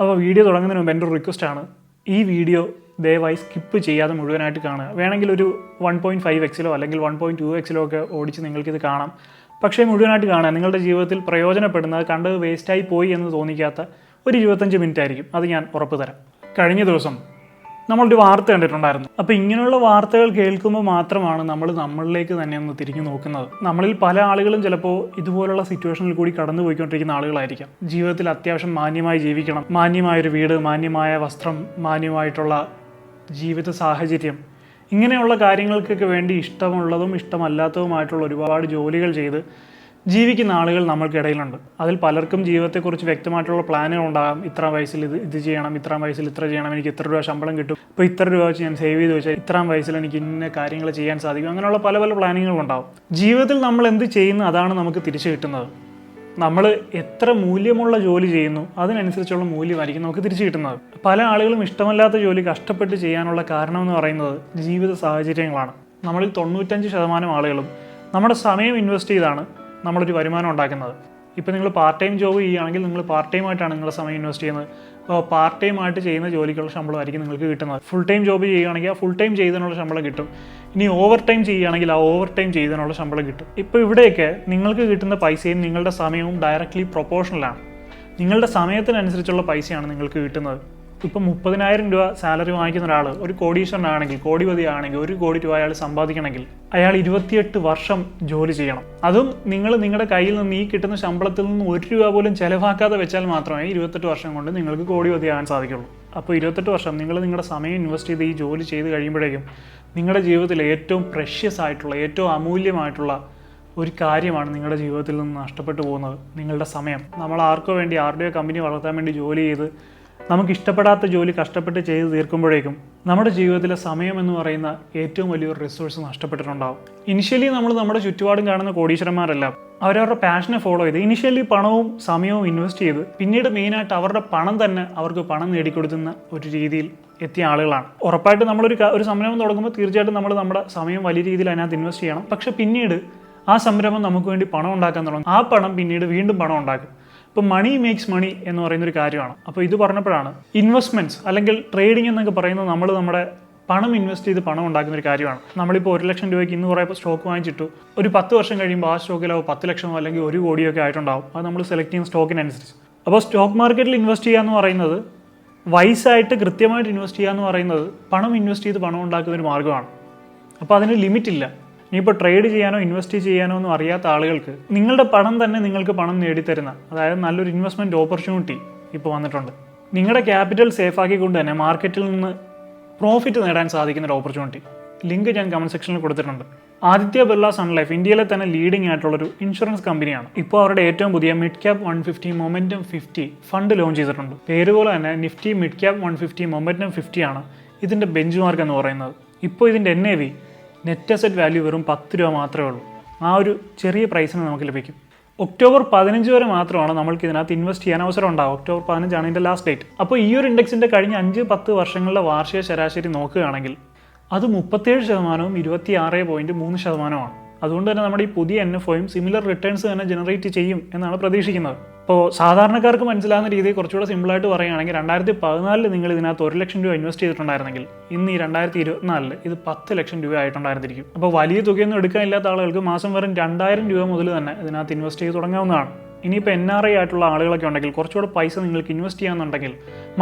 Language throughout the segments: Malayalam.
അപ്പോൾ വീഡിയോ തുടങ്ങുന്നതിന് മുമ്പ് എന്റെ ഒരു റിക്വസ്റ്റ് ആണ്. ഈ വീഡിയോ ദയവായി സ്കിപ്പ് ചെയ്യാതെ മുഴുവനായിട്ട് കാണുക. വേണമെങ്കിൽ ഒരു വൺ പോയിന്റ് ഫൈവ് എക്സിലോ അല്ലെങ്കിൽ വൺ പോയിന്റ് ടു എക്സിലോ ഒക്കെ ഓടിച്ച് നിങ്ങൾക്കിത് കാണാം. പക്ഷേ മുഴുവനായിട്ട് കാണുക. നിങ്ങളുടെ ജീവിതത്തിൽ പ്രയോജനപ്പെടുന്നത് കണ്ടത് വേസ്റ്റായി പോയി എന്ന് തോന്നിക്കാത്ത ഒരു ഇരുപത്തഞ്ച് മിനിറ്റ് ആയിരിക്കും. അത് ഞാൻ ഉറപ്പ് തരാം. കഴിഞ്ഞ ദിവസം നമ്മളൊരു വാർത്ത കണ്ടിട്ടുണ്ടായിരുന്നു. അപ്പോൾ ഇങ്ങനെയുള്ള വാർത്തകൾ കേൾക്കുമ്പോൾ മാത്രമാണ് നമ്മൾ നമ്മളിലേക്ക് തന്നെ ഒന്ന് തിരിഞ്ഞു നോക്കുന്നത്. നമ്മളിൽ പല ആളുകളും ചിലപ്പോൾ ഇതുപോലുള്ള സിറ്റുവേഷനിൽ കൂടി കടന്നു പോയിക്കൊണ്ടിരിക്കുന്ന ആളുകളായിരിക്കാം. ജീവിതത്തിൽ അത്യാവശ്യം മാന്യമായി ജീവിക്കണം. മാന്യമായൊരു വീട് മാന്യമായ വസ്ത്രം മാന്യമായിട്ടുള്ള ജീവിത സാഹചര്യം. ഇങ്ങനെയുള്ള കാര്യങ്ങൾക്കൊക്കെ വേണ്ടി ഇഷ്ടമുള്ളതും ഇഷ്ടമല്ലാത്തതുമായിട്ടുള്ള ഒരുപാട് ജോലികൾ ചെയ്ത് ജീവിക്കുന്ന ആളുകൾ നമ്മൾക്കിടയിലുണ്ട് അതിൽ പലർക്കും ജീവിതത്തെക്കുറിച്ച് വ്യക്തമായിട്ടുള്ള പ്ലാനുകൾ ഉണ്ടാകാം. ഇത്ര വയസ്സിൽ ഇത് ഇത് ചെയ്യണം ഇത്ര വയസ്സിൽ ഇത്ര ചെയ്യണം എനിക്ക് ഇത്ര രൂപ ശമ്പളം കിട്ടും. ഇപ്പോൾ ഇത്ര രൂപ വെച്ച് ഞാൻ സേവ് ചെയ്ത് വെച്ചാൽ ഇത്രാം വയസ്സിൽ എനിക്ക് ഇന്ന കാര്യങ്ങൾ ചെയ്യാൻ സാധിക്കും. അങ്ങനെയുള്ള പല പല പ്ലാനിങ്ങുകൾ ഉണ്ടാകും ജീവിതത്തിൽ നമ്മൾ എന്ത് ചെയ്യുന്നു അതാണ് നമുക്ക് തിരിച്ചു കിട്ടുന്നത്. നമ്മൾ എത്ര മൂല്യമുള്ള ജോലി ചെയ്യുന്നു അതിനനുസരിച്ചുള്ള മൂല്യമായിരിക്കും നമുക്ക് തിരിച്ചു കിട്ടുന്നത്. പല ആളുകളും ഇഷ്ടമല്ലാത്ത ജോലി കഷ്ടപ്പെട്ട് ചെയ്യാനുള്ള കാരണം എന്ന് പറയുന്നത് ജീവിത സാഹചര്യങ്ങളാണ്. നമ്മളിൽ തൊണ്ണൂറ്റഞ്ച് ശതമാനം ആളുകളും നമ്മുടെ സമയം ഇൻവെസ്റ്റ് ചെയ്താണ്. നമ്മളൊരു വരുമാനം ഉണ്ടാക്കുന്നത്. ഇപ്പോൾ നിങ്ങൾ പാർട്ട് ടൈം ജോബ് ചെയ്യുകയാണെങ്കിൽ നിങ്ങൾ പാർട്ട് ടൈം ആയിട്ടാണ് നിങ്ങളുടെ സമയം ഇൻവെസ്റ്റ് ചെയ്യുന്നത്. അപ്പോൾ പാർട്ട് ടൈം ആയിട്ട് ചെയ്യുന്ന ജോലിക്കുള്ള ശമ്പളമായിരിക്കും നിങ്ങൾക്ക് കിട്ടുന്നത്. ഫുൾ ടൈം ജോബ് ചെയ്യുകയാണെങ്കിൽ ആ ഫുൾ ടൈം ചെയ്തതിനുള്ള ശമ്പളം കിട്ടും. ഇനി ഓവർ ടൈം ചെയ്യുകയാണെങ്കിൽ ആ ഓവർ ടൈം ചെയ്തതിനുള്ള ശമ്പളം കിട്ടും. ഇപ്പോൾ ഇവിടെയൊക്കെ നിങ്ങൾക്ക് കിട്ടുന്ന പൈസയും നിങ്ങളുടെ സമയവും ഡയറക്റ്റ്ലി പ്രൊപ്പോർഷണലാണ് നിങ്ങളുടെ സമയത്തിനനുസരിച്ചുള്ള പൈസയാണ് നിങ്ങൾക്ക് കിട്ടുന്നത്. ഇപ്പം മുപ്പതിനായിരം രൂപ സാലറി വാങ്ങിക്കുന്ന ഒരാൾ ഒരു കോടീശ്വരനാണെങ്കിൽ കോടിപതി ആണെങ്കിൽ ഒരു കോടി രൂപ അയാൾ സമ്പാദിക്കണമെങ്കിൽ അയാൾ ഇരുപത്തിയെട്ട് വർഷം ജോലി ചെയ്യണം. അതും നിങ്ങൾ നിങ്ങളുടെ കയ്യിൽ നിന്ന് ഈ കിട്ടുന്ന ശമ്പളത്തിൽ നിന്ന് ഒരു രൂപ പോലും ചിലവാക്കാതെ വെച്ചാൽ മാത്രമേ ഇരുപത്തെട്ട് വർഷം കൊണ്ട് നിങ്ങൾക്ക് കോടിപതി ആകാൻ സാധിക്കുള്ളൂ. അപ്പോൾ ഇരുപത്തെട്ട് വർഷം നിങ്ങൾ നിങ്ങളുടെ സമയം ഇൻവെസ്റ്റ് ചെയ്ത് ഈ ജോലി ചെയ്ത് കഴിയുമ്പോഴേക്കും നിങ്ങളുടെ ജീവിതത്തിൽ ഏറ്റവും പ്രഷ്യസ് ആയിട്ടുള്ള ഏറ്റവും അമൂല്യമായിട്ടുള്ള ഒരു കാര്യമാണ് നിങ്ങളുടെ ജീവിതത്തിൽ നിന്ന് നഷ്ടപ്പെട്ടു പോകുന്നത്. നിങ്ങളുടെ സമയം. നമ്മൾ ആർക്കോ വേണ്ടി ആരുടെയോ കമ്പനി വളർത്താൻ വേണ്ടി ജോലി ചെയ്ത് നമുക്ക് ഇഷ്ടപ്പെടാത്ത ജോലി കഷ്ടപ്പെട്ട് ചെയ്ത് തീർക്കുമ്പോഴേക്കും നമ്മുടെ ജീവിതത്തിലെ സമയം എന്ന് പറയുന്ന ഏറ്റവും വലിയൊരു റിസോഴ്സ് നഷ്ടപ്പെട്ടിട്ടുണ്ടാവും. ഇനിഷ്യലി നമ്മൾ നമ്മുടെ ചുറ്റുപാടും കാണുന്ന കോടീശ്വരന്മാരല്ല. അവരവരുടെ പാഷനെ ഫോളോ ചെയ്ത് ഇനിഷ്യലി പണവും സമയവും ഇൻവെസ്റ്റ് ചെയ്ത് പിന്നീട് മെയിനായിട്ട് അവരുടെ പണം തന്നെ അവർക്ക് പണം നേടിക്കൊടുക്കുന്ന ഒരു രീതിയിൽ എത്തിയ ആളുകളാണ്. ഉറപ്പായിട്ട് നമ്മളൊരു ഒരു സംരംഭം തുടങ്ങുമ്പോൾ തീർച്ചയായിട്ടും നമ്മൾ നമ്മുടെ സമയം വലിയ രീതിയിൽ അതിനകത്ത് ഇൻവെസ്റ്റ് ചെയ്യണം. പക്ഷെ പിന്നീട് ആ സംരംഭം നമുക്ക് വേണ്ടി പണം ഉണ്ടാക്കാൻ തുടങ്ങും. ആ പണം പിന്നീട് വീണ്ടും പണം ഉണ്ടാക്കും. ഇപ്പോൾ മണി മേക്സ് മണി എന്ന് പറയുന്ന ഒരു കാര്യമാണ്. അപ്പോൾ ഇത് പറഞ്ഞപ്പോഴാണ് ഇൻവെസ്റ്റ്മെന്റ്സ് അല്ലെങ്കിൽ ട്രേഡിംഗ് എന്നൊക്കെ പറയുന്നത് നമ്മൾ നമ്മുടെ പണം ഇൻവെസ്റ്റ് ചെയ്ത് പണം ഉണ്ടാക്കുന്ന ഒരു കാര്യമാണ്. നമ്മളിപ്പോൾ ഒരു ലക്ഷം രൂപയ്ക്ക് ഇന്ന് കുറേ സ്റ്റോക്ക് വാങ്ങിച്ചിട്ടു. ഒരു പത്ത് വർഷം കഴിയുമ്പോൾ ആ സ്റ്റോക്കിലോ പത്ത് ലക്ഷമോ അല്ലെങ്കിൽ ഒരു കോടിയോ ഒക്കെ ആയിട്ടുണ്ടാവും. അത് നമ്മൾ സെലക്ട് ചെയ്യുന്ന സ്റ്റോക്കിനനുസരിച്ച് അപ്പോൾ സ്റ്റോക്ക് മാർക്കറ്റിൽ ഇൻവെസ്റ്റ് ചെയ്യുക എന്ന് പറയുന്നത് വൈസായിട്ട് കൃത്യമായിട്ട് ഇൻവെസ്റ്റ് ചെയ്യുക എന്ന് പറയുന്നത് പണം ഇൻവെസ്റ്റ് ചെയ്ത് പണം ഉണ്ടാക്കുന്ന ഒരു മാർഗമാണ്. അപ്പോൾ അതിന് ലിമിറ്റ് ഇല്ല. ഇനിയിപ്പോൾ ട്രേഡ് ചെയ്യാനോ ഇൻവെസ്റ്റ് ചെയ്യാനോ ഒന്നും അറിയാത്ത ആളുകൾക്ക് നിങ്ങളുടെ പണം തന്നെ നിങ്ങൾക്ക് പണം നേടിത്തരുന്ന അതായത് നല്ലൊരു ഇൻവെസ്റ്റ്മെന്റ് ഓപ്പർച്യൂണിറ്റി ഇപ്പോൾ വന്നിട്ടുണ്ട്. നിങ്ങളുടെ ക്യാപിറ്റൽ സേഫ് ആക്കിക്കൊണ്ട് തന്നെ മാർക്കറ്റിൽ നിന്ന് പ്രോഫിറ്റ് നേടാൻ സാധിക്കുന്ന ഒരു ഓപ്പർച്യൂണിറ്റി ലിങ്ക് ഞാൻ കമന്റ് സെക്ഷനിൽ കൊടുത്തിട്ടുണ്ട്. ആദിത്യ ബിർള സൺലൈഫ് ഇന്ത്യയിലെ തന്നെ ലീഡിംഗ് ആയിട്ടുള്ളൊരു ഇൻഷുറൻസ് കമ്പനിയാണ് ഇപ്പോൾ അവരുടെ ഏറ്റവും പുതിയ mid cap one fifty momentum fifty fund launch ചെയ്തിട്ടുണ്ട്. പേര് പോലെ തന്നെ Nifty mid cap one fifty momentum fifty ആണ് ഇതിന്റെ ബെഞ്ച് മാർക്ക് എന്ന് പറയുന്നത്. ഇപ്പോൾ ഇതിന്റെ N A V net asset value വെറും പത്ത് രൂപ മാത്രമേ ഉള്ളൂ. ആ ഒരു ചെറിയ പ്രൈസിന് നമുക്ക് ലഭിക്കും. ഒക്ടോബർ പതിനഞ്ച് വരെ മാത്രമാണ് നമ്മൾക്ക് ഇതിനകത്ത് ഇൻവെസ്റ്റ് ചെയ്യാൻ അവസരം ഉണ്ടാവും ഒക്ടോബർ പതിനഞ്ചാണ് ഇതിന്റെ ലാസ്റ്റ് ഡേറ്റ് അപ്പോൾ ഈ ഒരു ഇൻഡെക്സിന്റെ കഴിഞ്ഞ അഞ്ച് പത്ത് വർഷങ്ങളിലെ വാർഷിക ശരാശരി നോക്കുകയാണെങ്കിൽ അത് മുപ്പത്തേഴ് ശതമാനവും ഇരുപത്തി ആറ് പോയിന്റ് മൂന്ന് ശതമാനമാണ് അതുകൊണ്ട് തന്നെ നമ്മുടെ ഈ പുതിയ എൻ എഫ് ഒയും സിമിലർ റിട്ടേൺസ് തന്നെ ജനറേറ്റ് ചെയ്യും എന്നാണ് പ്രതീക്ഷിക്കുന്നത്. അപ്പോൾ സാധാരണക്കാർക്ക് മനസ്സിലാകുന്ന രീതിയിൽ കുറച്ചുകൂടെ സിമ്പിളായിട്ട് പറയുകയാണെങ്കിൽ രണ്ടായിരത്തി പതിനാലിൽ നിങ്ങൾ ഇതിനകത്ത് ഒരു ലക്ഷം രൂപ ഇൻവെസ്റ്റ് ചെയ്തിട്ടുണ്ടായിരുന്നെങ്കിൽ ഇന്ന് ഈ രണ്ടായിരത്തി ഇരുപത്തിനാലിൽ ഇത് പത്ത് ലക്ഷം രൂപ ആയിട്ടുണ്ടായിരുന്നിരിക്കും. അപ്പോൾ വലിയ തുകയൊന്നും എടുക്കാനില്ലാത്ത ആളുകൾക്ക് മാസം വരും രണ്ടായിരം രൂപ മുതൽ തന്നെ ഇതിനകത്ത് ഇൻവെസ്റ്റ് ചെയ്ത് തുടങ്ങാവുന്നതാണ്. ഇനിയിപ്പോൾ എൻ ആർ ഐ ആയിട്ടുള്ള ആളുകളൊക്കെ ഉണ്ടെങ്കിൽ കുറച്ചുകൂടെ പൈസ നിങ്ങൾക്ക് ഇൻവെസ്റ്റ് ചെയ്യാമെന്നുണ്ടെങ്കിൽ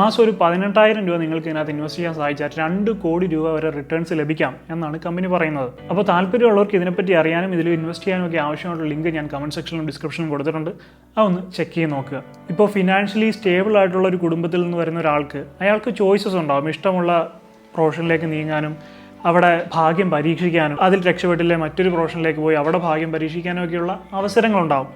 മാസം ഒരു പതിനെട്ടായിരം രൂപ നിങ്ങൾക്ക് ഇതിനകത്ത് ഇൻവെസ്റ്റ് ചെയ്യാൻ സാധിച്ചാൽ രണ്ട് കോടി രൂപ വരെ റിട്ടേൺസ് ലഭിക്കാം എന്നാണ് കമ്പനി പറയുന്നത്. അപ്പോൾ താല്പര്യമുള്ളവർക്ക് ഇതിനെപ്പറ്റി അറിയാനും ഇതിൽ ഇൻവെസ്റ്റ് ചെയ്യാനും ഒക്കെ ആവശ്യമായിട്ടുള്ള ലിങ്ക് ഞാൻ കമന്റ് സെക്ഷനിലും ഡിസ്ക്രിപ്ഷനിലും കൊടുത്തിട്ടുണ്ട്. അതൊന്ന് ചെക്ക് ചെയ്ത് നോക്കുക. ഇപ്പോൾ ഫിനാൻഷ്യലി സ്റ്റേബിൾ ആയിട്ടുള്ള ഒരു കുടുംബത്തിൽ നിന്ന് വരുന്ന ഒരാൾക്ക് അയാൾക്ക് ചോയ്സസ് ഉണ്ടാകും ഇഷ്ടമുള്ള പ്രൊഫഷനിലേക്ക് നീങ്ങാനും അവിടെ ഭാഗ്യം പരീക്ഷിക്കാനും അതിൽ രക്ഷപ്പെട്ടില്ലേ മറ്റൊരു പ്രൊഫഷനിലേക്ക് പോയി അവിടെ ഭാഗ്യം പരീക്ഷിക്കാനും ഒക്കെയുള്ള അവസരങ്ങളുണ്ടാവും.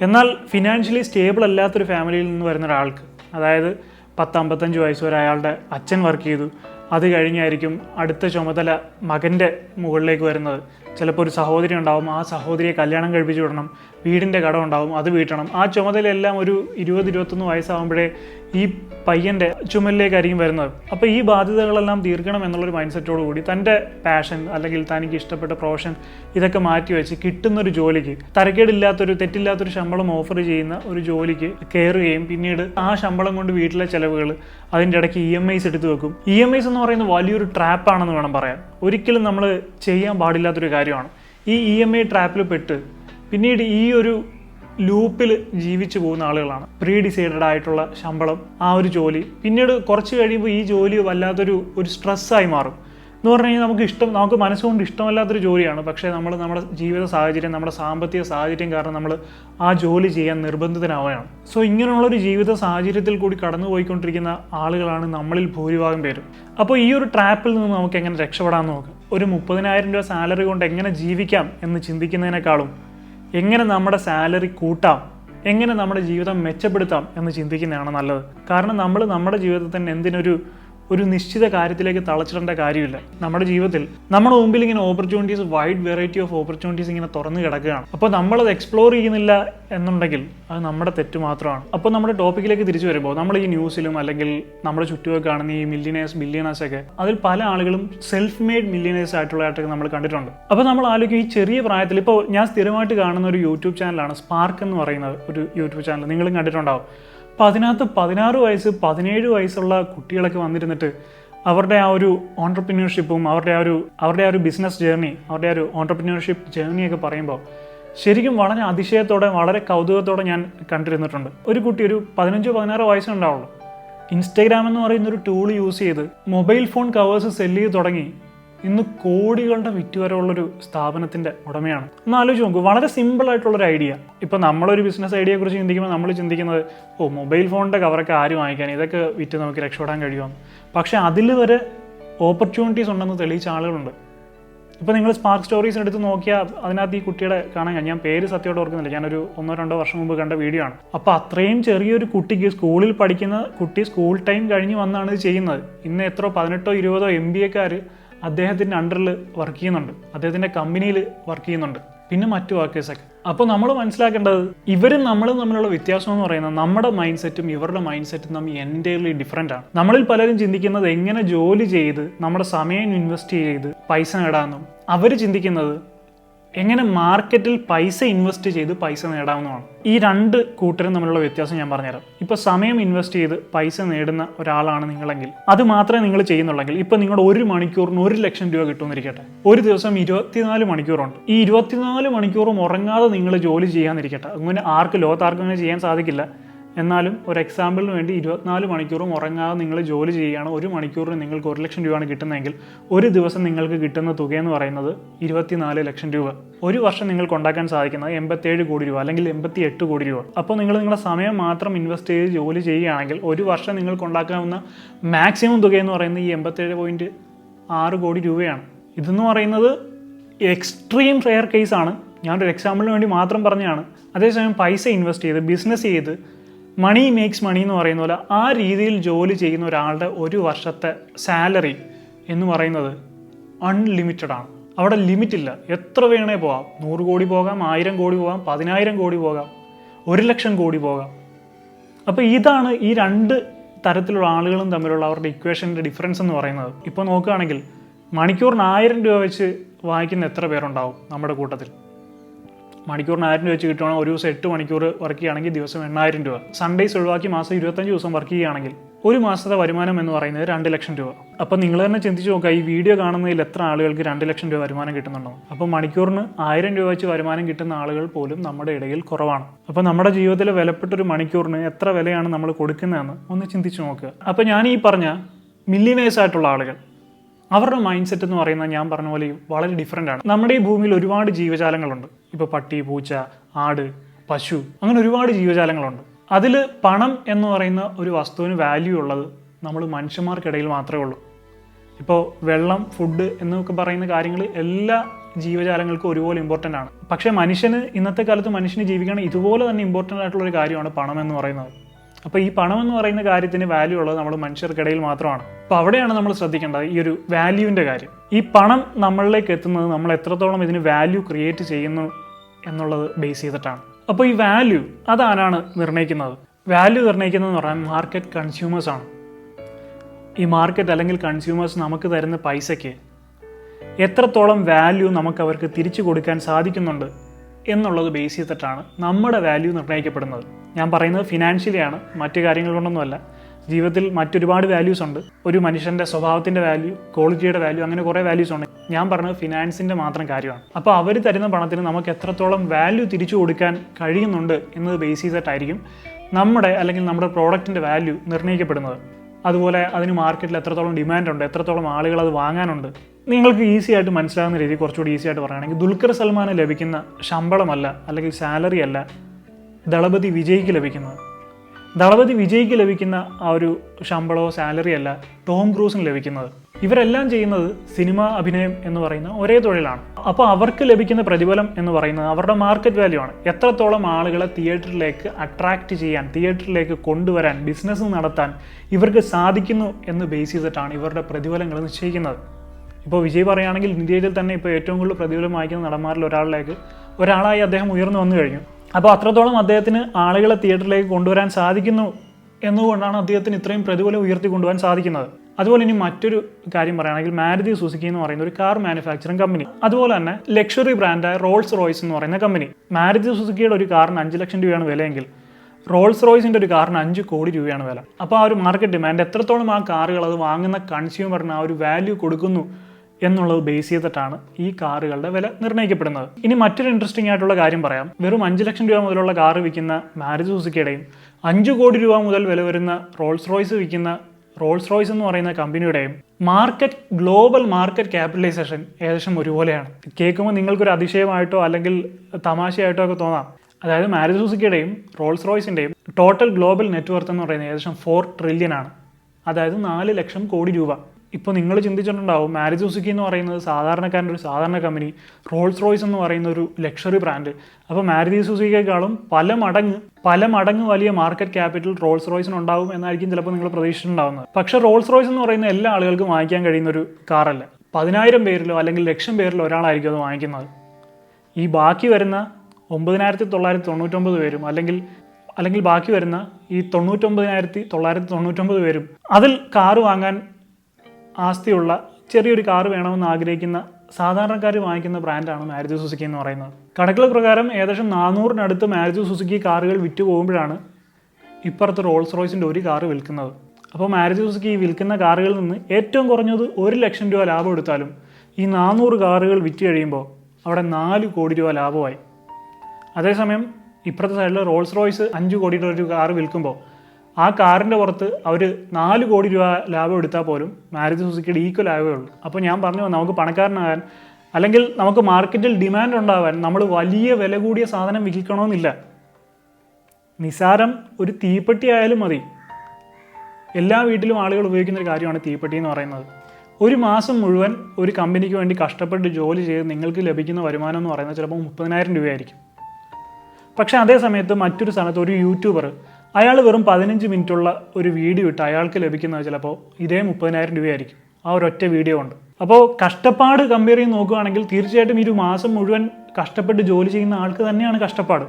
എന്നാൽ ഫിനാൻഷ്യലി സ്റ്റേബിൾ അല്ലാത്തൊരു ഫാമിലിയിൽ നിന്ന് വരുന്ന ഒരാൾക്ക് അതായത് പത്ത് അമ്പത്തഞ്ച് വയസ്സ് വരെ അയാളുടെ അച്ഛൻ വർക്ക് ചെയ്തു. അത് കഴിഞ്ഞായിരിക്കും അടുത്ത ചുമതല മകന്റെ മുകളിലേക്ക് വരുന്നത്. ചിലപ്പോൾ ഒരു സഹോദരി ഉണ്ടാവും ആ സഹോദരിയെ കല്യാണം കഴിപ്പിച്ചു വിടണം വീടിന്റെ കടം ഉണ്ടാവും അത് വീട്ടണം. ആ ചുമതലയെല്ലാം ഒരു ഇരുപത് ഇരുപത്തൊന്ന് വയസ്സാകുമ്പോഴേ ഈ പയ്യന്റെ ചുമലിലേക്കായിരിക്കും വരുന്നത്. അപ്പോൾ ഈ ബാധ്യതകളെല്ലാം തീർക്കണം എന്നുള്ളൊരു മൈൻഡ് സെറ്റോടു കൂടി തന്റെ പാഷൻ അല്ലെങ്കിൽ തനിക്ക് ഇഷ്ടപ്പെട്ട പ്രൊഫഷൻ ഇതൊക്കെ മാറ്റി വെച്ച് കിട്ടുന്നൊരു ജോലിക്ക് തരക്കേടില്ലാത്തൊരു തെറ്റില്ലാത്തൊരു ശമ്പളം ഓഫർ ചെയ്യുന്ന ഒരു ജോലിക്ക് കയറുകയും പിന്നീട് ആ ശമ്പളം കൊണ്ട് വീട്ടിലെ ചിലവുകൾ അതിന്റെ ഇടയ്ക്ക് ഇ എം ഐസ് എടുത്ത് വെക്കും. ഇ എം ഐസ് എന്ന് പറയുന്നത് വലിയൊരു ട്രാപ്പാണെന്ന് വേണം പറയാൻ. ഒരിക്കലും നമ്മൾ ചെയ്യാൻ പാടില്ലാത്തൊരു കാര്യമാണ്. ഈ ഇ എം ഐ ട്രാപ്പിൽ പെട്ട് പിന്നീട് ഈ ഒരു ലൂപ്പിൽ ജീവിച്ചു പോകുന്ന ആളുകളാണ്. പ്രീ ഡിസൈഡഡ് ആയിട്ടുള്ള ശമ്പളം ആ ഒരു ജോലി. പിന്നീട് കുറച്ച് കഴിയുമ്പോൾ ഈ ജോലി വല്ലാത്തൊരു ഒരു സ്ട്രെസ്സായി മാറും. എന്ന് പറഞ്ഞു കഴിഞ്ഞാൽ നമുക്ക് ഇഷ്ടം നമുക്ക് മനസ്സുകൊണ്ട് ഇഷ്ടമല്ലാത്തൊരു ജോലിയാണ്. പക്ഷേ നമ്മൾ നമ്മുടെ ജീവിത സാഹചര്യം നമ്മുടെ സാമ്പത്തിക സാഹചര്യം കാരണം നമ്മൾ ആ ജോലി ചെയ്യാൻ നിർബന്ധിതനാവുകയാണ്. സോ ഇങ്ങനെയുള്ളൊരു ജീവിത സാഹചര്യത്തിൽ കൂടി കടന്നു പോയിക്കൊണ്ടിരിക്കുന്ന ആളുകളാണ് നമ്മളിൽ ഭൂരിഭാഗം പേരും. അപ്പോൾ ഈ ഒരു ട്രാപ്പിൽ നിന്ന് നമുക്ക് എങ്ങനെ രക്ഷപ്പെടാമെന്ന് നോക്കാം. ഒരു മുപ്പതിനായിരം രൂപ സാലറി കൊണ്ട് എങ്ങനെ ജീവിക്കാം എന്ന് ചിന്തിക്കുന്നതിനേക്കാളും എങ്ങനെ നമ്മുടെ സാലറി കൂട്ടാം എങ്ങനെ നമ്മുടെ ജീവിതം മെച്ചപ്പെടുത്താം എന്ന് ചിന്തിക്കുന്നതാണ് നല്ലത്. കാരണം നമ്മൾ നമ്മുടെ ജീവിതത്തിന് എന്തിനൊരു ഒരു നിശ്ചിത കാര്യത്തിലേക്ക് തളച്ചിടേണ്ട കാര്യമില്ല. നമ്മുടെ ജീവിതത്തിൽ നമ്മുടെ മുമ്പിൽ ഇങ്ങനെ opportunities wide variety of opportunities ഇങ്ങനെ തുറന്നു കിടക്കുകയാണ്. അപ്പോൾ നമ്മളത് എക്സ്പ്ലോർ ചെയ്യുന്നില്ല എന്നുണ്ടെങ്കിൽ അത് നമ്മുടെ തെറ്റ് മാത്രമാണ്. അപ്പോൾ നമ്മുടെ ടോപ്പിക്കിലേക്ക് തിരിച്ചു വരുമ്പോൾ നമ്മൾ ഈ ന്യൂസിലും അല്ലെങ്കിൽ നമ്മുടെ ചുറ്റുമൊക്കെ കാണുന്ന ഈ മില്ലിനേഴ്സ് ബില്യണേഴ്സ് ഒക്കെ അതിൽ പല ആളുകളും സെൽഫ് മെയ്ഡ് ആയിട്ടുള്ള ആയിട്ടുള്ളതായിട്ടൊക്കെ നമ്മൾ കണ്ടിട്ടുണ്ട്. അപ്പോൾ നമ്മൾ ആലോചിക്കും ഈ ചെറിയ പ്രായത്തിൽ ഇപ്പോൾ ഞാൻ സ്ഥിരമായിട്ട് കാണുന്ന ഒരു യൂട്യൂബ് ചാനലാണ് സ്പാർക്ക് എന്ന് പറയുന്നത്. ഒരു യൂട്യൂബ് ചാനൽ നിങ്ങളും കണ്ടിട്ടുണ്ടാവും. അപ്പോൾ അതിനകത്ത് പതിനാറ് വയസ്സ് പതിനേഴ് വയസ്സുള്ള കുട്ടികളൊക്കെ വന്നിരുന്നിട്ട് അവരുടെ ആ ഒരു ഓൺടർപ്രീനിയർഷിപ്പും അവരുടെ ആ ഒരു അവരുടെ ആ ഒരു ബിസിനസ് ജേർണി അവരുടെ ആ ഒരു ഓൺടർപ്രീനിയർഷിപ്പ് ജേർണിയൊക്കെ പറയുമ്പോൾ ശരിക്കും വളരെ അതിശയത്തോടെ വളരെ കൗതുകത്തോടെ ഞാൻ കണ്ടിരുന്നിട്ടുണ്ട്. ഒരു കുട്ടി ഒരു പതിനഞ്ചോ പതിനാറോ വയസ്സുണ്ടാവുള്ളൂ ഇൻസ്റ്റാഗ്രാം എന്ന് പറയുന്ന ഒരു ടൂൾ യൂസ് ചെയ്ത് മൊബൈൽ ഫോൺ കവേഴ്സ് സെല്ല് ചെയ്ത് തുടങ്ങി. ഇന്ന് കോടികളുടെ വിറ്റുവരവുള്ളൊരു സ്ഥാപനത്തിന്റെ ഉടമയാണ്. ഒന്ന് ആലോചിച്ച് നോക്കൂ വളരെ സിമ്പിൾ ആയിട്ടുള്ളൊരു ഐഡിയ. ഇപ്പോൾ നമ്മളൊരു ബിസിനസ് ഐഡിയയെ കുറിച്ച് ചിന്തിക്കുമ്പോൾ നമ്മൾ ചിന്തിക്കുന്നത് ഓ മൊബൈൽ ഫോണിന്റെ കവറൊക്കെ ആരും വാങ്ങിക്കാൻ ഇതൊക്കെ വിറ്റ് നമുക്ക് രക്ഷപ്പെടാൻ കഴിയുമെന്ന് പക്ഷേ അതിൽ വരെ ഓപ്പർച്യൂണിറ്റീസ് ഉണ്ടെന്ന് തെളിയിച്ച ആളുകളുണ്ട്. ഇപ്പോൾ നിങ്ങൾ സ്പാർക്ക് സ്റ്റോറീസ് എടുത്ത് നോക്കിയാൽ അതിനകത്ത് ഈ കുട്ടിയുടെ കാണാൻ ഞാൻ പേര് സത്യമായിട്ട് ഓർക്കുന്നില്ല. ഞാനൊരു ഒന്നോ രണ്ടോ വർഷം മുമ്പ് കണ്ട വീഡിയോ ആണ്. അപ്പോൾ അത്രയും ചെറിയൊരു കുട്ടിക്ക് സ്കൂളിൽ പഠിക്കുന്ന കുട്ടി സ്കൂൾ ടൈം കഴിഞ്ഞ് വന്നാണ് ഇത് ചെയ്യുന്നത്. ഇന്ന് എത്രയോ പതിനെട്ടോ ഇരുപതോ എം ബി എക്കാർ അദ്ദേഹത്തിന്റെ അണ്ടറിൽ വർക്ക് ചെയ്യുന്നുണ്ട്. അദ്ദേഹത്തിന്റെ കമ്പനിയിൽ വർക്ക് ചെയ്യുന്നുണ്ട്. പിന്നെ മറ്റു വർക്കേഴ്സൊക്കെ അപ്പോൾ നമ്മൾ മനസ്സിലാക്കേണ്ടത് ഇവരും നമ്മളും തമ്മിലുള്ള വ്യത്യാസം എന്ന് പറയുന്നത് നമ്മുടെ മൈൻഡ് സെറ്റും ഇവരുടെ മൈൻഡ് സെറ്റും തമ്മിൽ എന്റയർലി ഡിഫറെന്റ് ആണ്. നമ്മളിൽ പലരും ചിന്തിക്കുന്നത് എങ്ങനെ ജോലി ചെയ്ത് നമ്മുടെ സമയം ഇൻവെസ്റ്റ് ചെയ്ത് പൈസ നേടാമെന്നും അവർ ചിന്തിക്കുന്നത് എങ്ങനെ മാർക്കറ്റിൽ പൈസ ഇൻവെസ്റ്റ് ചെയ്ത് പൈസ നേടാവുന്നതാണ്. ഈ രണ്ട് കൂട്ടരും തമ്മിലുള്ള വ്യത്യാസം ഞാൻ പറഞ്ഞുതരാം. ഇപ്പോൾ സമയം ഇൻവെസ്റ്റ് ചെയ്ത് പൈസ നേടുന്ന ഒരാളാണ് നിങ്ങളെങ്കിൽ അത് മാത്രമേ നിങ്ങൾ ചെയ്യുന്നുള്ളെങ്കിൽ ഇപ്പോൾ നിങ്ങളുടെ ഒരു മണിക്കൂറിന് ഒരു ലക്ഷം രൂപ കിട്ടുമെന്നിരിക്കട്ടെ. ഒരു ദിവസം ഇരുപത്തിനാല് മണിക്കൂറുണ്ട്. ഈ ഇരുപത്തിനാല് മണിക്കൂറും ഉറങ്ങാതെ നിങ്ങൾ ജോലി ചെയ്യാന്നിരിക്കട്ടെ അങ്ങനെ ആർക്ക് ലോകത്താർക്കും അങ്ങനെ ചെയ്യാൻ സാധിക്കില്ല. എന്നാലും ഒരു എക്സാമ്പിളിന് വേണ്ടി ഇരുപത്തിനാല് മണിക്കൂറും ഉറങ്ങാതെ നിങ്ങൾ ജോലി ചെയ്യുകയാണ്. ഒരു മണിക്കൂറിന് നിങ്ങൾക്ക് ഒരു ലക്ഷം രൂപയാണ് കിട്ടുന്നതെങ്കിൽ ഒരു ദിവസം നിങ്ങൾക്ക് കിട്ടുന്ന തുകയെന്ന് പറയുന്നത് ഇരുപത്തിനാല് ലക്ഷം രൂപ. ഒരു വർഷം നിങ്ങൾക്ക് ഉണ്ടാക്കാൻ സാധിക്കുന്നത് എൺപത്തേഴ് കോടി രൂപ അല്ലെങ്കിൽ എൺപത്തി എട്ട് കോടി രൂപ. അപ്പോൾ നിങ്ങൾ നിങ്ങളുടെ സമയം മാത്രം ഇൻവെസ്റ്റ് ചെയ്ത് ജോലി ചെയ്യുകയാണെങ്കിൽ ഒരു വർഷം നിങ്ങൾക്ക് ഉണ്ടാക്കാവുന്ന മാക്സിമം തുക എന്ന് പറയുന്നത് ഈ എൺപത്തേഴ് പോയിന്റ് ആറ് കോടി രൂപയാണ്. ഇതെന്ന് പറയുന്നത് എക്സ്ട്രീം റെയർ കേസാണ് ഞാനൊരു എക്സാമ്പിളിന് വേണ്ടി മാത്രം പറഞ്ഞതാണ്. അതേസമയം പൈസ ഇൻവെസ്റ്റ് ചെയ്ത് ബിസിനസ് ചെയ്ത് മണി മേക്സ് മണി എന്ന് പറയുന്ന പോലെ ആ രീതിയിൽ ജോലി ചെയ്യുന്ന ഒരാളുടെ ഒരു വർഷത്തെ സാലറി എന്ന് പറയുന്നത് അൺലിമിറ്റഡ് ആണ്. അവിടെ ലിമിറ്റ് ഇല്ല. എത്ര വേണേ പോകാം. നൂറ് കോടി പോകാം ആയിരം കോടി പോകാം പതിനായിരം കോടി പോകാം ഒരു ലക്ഷം കോടി പോകാം. അപ്പോൾ ഇതാണ് ഈ രണ്ട് തരത്തിലുള്ള ആളുകളും തമ്മിലുള്ള അവരുടെ ഇക്വേഷന്റെ ഡിഫറൻസ് എന്ന് പറയുന്നത്. ഇപ്പോൾ നോക്കുകയാണെങ്കിൽ മണിക്കൂറിന് ആയിരം രൂപ വെച്ച് വാങ്ങിക്കുന്ന എത്ര പേരുണ്ടാവും നമ്മുടെ കൂട്ടത്തിൽ? മണിക്കൂറിന് ആയിരം രൂപ വെച്ച് കിട്ടുവാണെങ്കിൽ ഒരു ദിവസം എട്ട് മണിക്കൂർ വർക്ക് ചെയ്യുകയാണെങ്കിൽ ദിവസം എണ്ണായിരം രൂപ. സൺഡേസ് ഒഴിവാക്കി മാസം ഇരുപത്തഞ്ച് ദിവസം വർക്ക് ചെയ്യുകയാണെങ്കിൽ ഒരു മാസത്തെ വരുമാനം എന്ന് പറയുന്നത് രണ്ട് ലക്ഷം രൂപ. അപ്പോൾ നിങ്ങൾ തന്നെ ചിന്തിച്ച് നോക്കുക ഈ വീഡിയോ കാണുന്നതിൽ എത്ര ആളുകൾക്ക് രണ്ട് ലക്ഷം രൂപ വരുമാനം കിട്ടുന്നുണ്ടോ അപ്പോൾ മണിക്കൂറിന് ആയിരം രൂപ വെച്ച് വരുമാനം കിട്ടുന്ന ആളുകൾ പോലും നമ്മുടെ ഇടയിൽ കുറവാണ്. അപ്പോൾ നമ്മുടെ ജീവിതത്തിലെ വിലപ്പെട്ട ഒരു മണിക്കൂറിന് എത്ര വിലയാണ് നമ്മൾ കൊടുക്കുന്നതെന്ന് ഒന്ന് ചിന്തിച്ച് നോക്കുക. അപ്പോൾ ഞാൻ ഈ പറഞ്ഞ മില്ലിനേഴ്സ് ആയിട്ടുള്ള ആളുകൾ അവരുടെ മൈൻഡ് സെറ്റ് എന്ന് പറയുന്നത് ഞാൻ പറഞ്ഞ പോലെ വളരെ ഡിഫറെന്റ് ആണ്. നമ്മുടെ ഈ ഭൂമിയിൽ ഒരുപാട് ജീവജാലങ്ങളുണ്ട്. ഇപ്പോൾ പട്ടി പൂച്ച ആട് പശു അങ്ങനെ ഒരുപാട് ജീവജാലങ്ങളുണ്ട്. അതിൽ പണം എന്ന് പറയുന്ന ഒരു വസ്തുവിന് വാല്യൂ ഉള്ളത് നമ്മൾ മനുഷ്യന്മാർക്കിടയിൽ മാത്രമേ ഉള്ളൂ. ഇപ്പോൾ വെള്ളം ഫുഡ് എന്നൊക്കെ പറയുന്ന കാര്യങ്ങൾ എല്ലാ ജീവജാലങ്ങൾക്കും ഒരുപോലെ ഇമ്പോർട്ടന്റ് ആണ്. പക്ഷേ മനുഷ്യന് ഇന്നത്തെ കാലത്ത് മനുഷ്യന് ജീവിക്കണം ഇതുപോലെ തന്നെ ഇമ്പോർട്ടന്റ് ആയിട്ടുള്ള ഒരു കാര്യമാണ് പണം എന്ന് പറയുന്നത്. അപ്പോൾ ഈ പണം എന്ന് പറയുന്ന കാര്യത്തിന് വാല്യൂ ഉള്ളത് നമ്മൾ മനുഷ്യർക്കിടയിൽ മാത്രമാണ്. അപ്പോൾ അവിടെയാണ് നമ്മൾ ശ്രദ്ധിക്കേണ്ടത് ഈ ഒരു വാല്യൂവിന്റെ കാര്യം. ഈ പണം നമ്മളിലേക്ക് എത്തുന്നത് നമ്മൾ എത്രത്തോളം ഇതിന് വാല്യൂ ക്രിയേറ്റ് ചെയ്യുന്നു എന്നുള്ളത് ബേസ് ചെയ്തിട്ടാണ്. അപ്പോൾ ഈ വാല്യൂ അതാരാണ് നിർണയിക്കുന്നത്? വാല്യൂ നിർണയിക്കുന്നത് എന്ന് പറഞ്ഞാൽ മാർക്കറ്റ് കൺസ്യൂമേഴ്സ് ആണ്. ഈ മാർക്കറ്റ് അല്ലെങ്കിൽ കൺസ്യൂമേഴ്സ് നമുക്ക് തരുന്ന പൈസയ്ക്ക് എത്രത്തോളം വാല്യൂ നമുക്ക് അവർക്ക് തിരിച്ചു കൊടുക്കാൻ സാധിക്കുന്നുണ്ട് എന്നുള്ളത് ബേസ് ചെയ്തിട്ടാണ് നമ്മുടെ വാല്യൂ നിർണയിക്കപ്പെടുന്നത്. ഞാൻ പറയുന്നത് ഫിനാൻഷ്യലി ആണ് മറ്റു കാര്യങ്ങൾ കൊണ്ടൊന്നുമല്ല. ജീവിതത്തിൽ മറ്റൊരുപാട് വാല്യൂസ് ഉണ്ട്. ഒരു മനുഷ്യന്റെ സ്വഭാവത്തിന്റെ വാല്യൂ ക്വാളിറ്റിയുടെ വാല്യൂ അങ്ങനെ കുറേ വാല്യൂസ് ഉണ്ട്. ഞാൻ പറഞ്ഞത് ഫിനാൻസിന്റെ മാത്രം കാര്യമാണ്. അപ്പോൾ അവർ തരുന്ന പണത്തിന് നമുക്ക് എത്രത്തോളം വാല്യൂ തിരിച്ചു കൊടുക്കാൻ കഴിയുന്നുണ്ട് എന്നത് ബേസ് ചെയ്തിട്ടായിരിക്കും നമ്മുടെ അല്ലെങ്കിൽ നമ്മുടെ പ്രോഡക്റ്റിന്റെ വാല്യൂ നിർണയിക്കപ്പെടുന്നത്. അതുപോലെ അതിന് മാർക്കറ്റിൽ എത്രത്തോളം ഡിമാൻഡ് ഉണ്ട് എത്രത്തോളം ആളുകൾ അത് വാങ്ങാനുണ്ട്. നിങ്ങൾക്ക് ഈസി ആയിട്ട് മനസ്സിലാകുന്ന രീതിയിൽ കുറച്ചുകൂടി ഈസി ആയിട്ട് പറയുകയാണെങ്കിൽ ദുൽഖർ സൽമാന് ലഭിക്കുന്ന ശമ്പളമല്ല അല്ലെങ്കിൽ സാലറി അല്ല ദളപതി വിജയ്ക്ക് ലഭിക്കുന്നത് ദളപതി വിജയ്ക്ക് ലഭിക്കുന്ന ആ ഒരു ശമ്പളമോ സാലറി അല്ല ടോം ക്രൂസിന് ലഭിക്കുന്നത്. ഇവരെല്ലാം ചെയ്യുന്നത് സിനിമ അഭിനയം എന്ന് പറയുന്ന ഒരേ തൊഴിലാണ്. അപ്പോൾ അവർക്ക് ലഭിക്കുന്ന പ്രതിഫലം എന്ന് പറയുന്നത് അവരുടെ മാർക്കറ്റ് വാല്യൂ ആണ്. എത്രത്തോളം ആളുകളെ തിയേറ്ററിലേക്ക് അട്രാക്റ്റ് ചെയ്യാൻ തിയേറ്ററിലേക്ക് കൊണ്ടുവരാൻ ബിസിനസ് നടത്താൻ ഇവർക്ക് സാധിക്കുന്നു എന്ന് ബേസ് ചെയ്തിട്ടാണ് ഇവരുടെ പ്രതിഫലങ്ങൾ നിശ്ചയിക്കുന്നത്. ഇപ്പോൾ വിജയ് പറയുകയാണെങ്കിൽ ഇന്ത്യയിൽ തന്നെ ഇപ്പോൾ ഏറ്റവും കൂടുതൽ പ്രതിഫലം വായിക്കുന്ന നടന്മാരിൽ ഒരാളിലേക്ക് ഒരാളായി അദ്ദേഹം ഉയർന്നു വന്നു കഴിഞ്ഞു. അപ്പോൾ അത്രത്തോളം അദ്ദേഹത്തിന് ആളുകളെ തിയേറ്ററിലേക്ക് കൊണ്ടുവരാൻ സാധിക്കുന്നു എന്നുകൊണ്ടാണ് അദ്ദേഹത്തിന് ഇത്രയും പ്രതിഫലം ഉയർത്തി കൊണ്ടുപോകാൻ സാധിക്കുന്നത്. അതുപോലെ ഇനി മറ്റൊരു കാര്യം പറയുകയാണെങ്കിൽ മാരുതി സുസുക്കി എന്ന് പറയുന്ന ഒരു കാർ മാനുഫാക്ചറിംഗ് കമ്പനി അതുപോലെ തന്നെ ലക്ഷറി ബ്രാൻഡായ റോൾസ് റോയ്സ് എന്ന് പറയുന്ന കമ്പനി മാരുതി സുസുക്കിയുടെ ഒരു കാറിന് അഞ്ച് ലക്ഷം രൂപയാണ് വിലയെങ്കിൽ റോൾസ് റോയ്സിന്റെ ഒരു കാറിന് അഞ്ച് കോടി രൂപയാണ് വില. അപ്പോൾ ആ ഒരു മാർക്കറ്റ് ഡിമാൻഡ് എത്രത്തോളം ആ കാറുകൾ അത് വാങ്ങുന്ന കൺസ്യൂമറിന് ആ ഒരു വാല്യൂ കൊടുക്കുന്നു എന്നുള്ളത് ബേസ് ചെയ്തിട്ടാണ് ഈ കാറുകളുടെ വില നിർണയിക്കപ്പെടുന്നത്. ഇനി മറ്റൊരു ഇൻട്രസ്റ്റിംഗ് ആയിട്ടുള്ള കാര്യം പറയാം. വെറും അഞ്ച് ലക്ഷം രൂപ മുതലുള്ള കാർ വിൽക്കുന്ന മാരുതി സുസുക്കിയുടെയും അഞ്ച് കോടി രൂപ മുതൽ വില വരുന്ന റോൾസ് റോയ്സ് വിൽക്കുന്ന റോൾസ് റോയ്സ് എന്ന് പറയുന്ന കമ്പനിയുടെയും മാർക്കറ്റ് ഗ്ലോബൽ മാർക്കറ്റ് ക്യാപിറ്റലൈസേഷൻ ഏകദേശം ഒരുപോലെയാണ്. കേൾക്കുമ്പോൾ നിങ്ങൾക്കൊരു അതിശയമായിട്ടോ അല്ലെങ്കിൽ തമാശയായിട്ടോ ഒക്കെ തോന്നാം. അതായത് മാരുതി സുസുക്കിയുടെയും റോൾസ് റോയ്സിന്റെയും ടോട്ടൽ ഗ്ലോബൽ നെറ്റ്വർത്ത് എന്ന് പറയുന്നത് ഏകദേശം ഫോർ ട്രില്യൺ ആണ്. അതായത് നാല് ലക്ഷം കോടി രൂപ. ഇപ്പോൾ നിങ്ങൾ ചിന്തിച്ചിട്ടുണ്ടാവും മാരേജ് സുസുക്കി എന്ന് പറയുന്നത് സാധാരണക്കാരന്റെ ഒരു സാധാരണ കമ്പനി റോൾസ് റോയ്സ് എന്ന് പറയുന്ന ഒരു ലക്ഷറി ബ്രാൻഡ് അപ്പോൾ മാരുതി സുസുക്കിയേക്കാളും പല മടങ്ങ് പല മടങ്ങ് വലിയ മാർക്കറ്റ് ക്യാപിറ്റൽ റോൾസ് റോയ്സിന് ഉണ്ടാവും എന്നായിരിക്കും ചിലപ്പോൾ നിങ്ങൾ പ്രതീക്ഷിച്ചിട്ടുണ്ടാവുന്നത്. പക്ഷേ റോൾസ് റോയ്സ് എന്ന് പറയുന്ന എല്ലാ ആളുകൾക്കും വാങ്ങിക്കാൻ കഴിയുന്ന ഒരു കാറല്ല പതിനായിരം പേരിലോ അല്ലെങ്കിൽ ലക്ഷം പേരിലോ ഒരാളായിരിക്കും അത് വാങ്ങിക്കുന്നത്. ഈ ബാക്കി വരുന്ന ഒമ്പതിനായിരത്തി തൊള്ളായിരത്തി തൊണ്ണൂറ്റൊമ്പത് പേരും അല്ലെങ്കിൽ അല്ലെങ്കിൽ ബാക്കി വരുന്ന ഈ തൊണ്ണൂറ്റൊമ്പതിനായിരത്തി തൊള്ളായിരത്തി തൊണ്ണൂറ്റൊമ്പത് പേരും അതിൽ കാറ് വാങ്ങാൻ ആസ്തിയുള്ള ചെറിയൊരു കാർ വേണമെന്ന് ആഗ്രഹിക്കുന്ന സാധാരണക്കാർ വാങ്ങിക്കുന്ന ബ്രാൻഡാണ് മാരുതി സുസുക്കി എന്ന് പറയുന്നത്. കണക്കുകൾ പ്രകാരം ഏകദേശം നാനൂറിനടുത്ത് മാരുതി സുസുക്കി കാറുകൾ വിറ്റ് പോകുമ്പോഴാണ് ഇപ്പുറത്ത് റോൾസ് റോയ്സിന്റെ ഒരു കാറ് വിൽക്കുന്നത്. അപ്പോൾ മാരുതി സുസുക്കി വിൽക്കുന്ന കാറുകളിൽ നിന്ന് ഏറ്റവും കുറഞ്ഞത് ഒരു ലക്ഷം രൂപ ലാഭം എടുത്താലും ഈ നാനൂറ് കാറുകൾ വിറ്റ് കഴിയുമ്പോൾ അവിടെ നാല് കോടി രൂപ ലാഭമായി. അതേസമയം ഇപ്പുറത്തെ സൈഡിൽ റോൾസ് റോയ്സ് അഞ്ച് കോടിയുടെ ഒരു കാറ് വിൽക്കുമ്പോൾ ആ കാറിന്റെ പുറത്ത് അവർ നാല് കോടി രൂപ ലാഭം എടുത്താൽ പോലും മാരുതി സുസുക്കിയുടെ ഈക്വൽ ആവേ ഉള്ളൂ. അപ്പോൾ ഞാൻ പറഞ്ഞു നമുക്ക് പണക്കാരനാകാൻ അല്ലെങ്കിൽ നമുക്ക് മാർക്കറ്റിൽ ഡിമാൻഡ് ഉണ്ടാവാൻ നമ്മൾ വലിയ വില കൂടിയ സാധനം വിൽക്കണമെന്നില്ല. നിസാരം ഒരു തീപ്പെട്ടി ആയാലും മതി. എല്ലാ വീട്ടിലും ആളുകൾ ഉപയോഗിക്കുന്ന ഒരു കാര്യമാണ് തീപ്പെട്ടി എന്ന് പറയുന്നത്. ഒരു മാസം മുഴുവൻ ഒരു കമ്പനിക്ക് വേണ്ടി കഷ്ടപ്പെട്ട് ജോലി ചെയ്ത് നിങ്ങൾക്ക് ലഭിക്കുന്ന വരുമാനം എന്ന് പറയുന്നത് ചിലപ്പോൾ മുപ്പതിനായിരം രൂപയായിരിക്കും. പക്ഷേ അതേ സമയത്ത് മറ്റൊരു സ്ഥലത്ത് ഒരു യൂട്യൂബർ അയാൾ വെറും പതിനഞ്ച് മിനിറ്റുള്ള ഒരു വീഡിയോ ഇട്ട് അയാൾക്ക് ലഭിക്കുന്നത് ചിലപ്പോൾ ഇതേ മുപ്പതിനായിരം രൂപയായിരിക്കും. ആ ഒരൊറ്റ വീഡിയോ ഉണ്ട് അപ്പോൾ കഷ്ടപ്പാട് കമ്പയർ ചെയ്ത് നോക്കുകയാണെങ്കിൽ തീർച്ചയായിട്ടും ഈ ഒരു മാസം മുഴുവൻ കഷ്ടപ്പെട്ട് ജോലി ചെയ്യുന്ന ആൾക്ക് തന്നെയാണ് കഷ്ടപ്പാട്.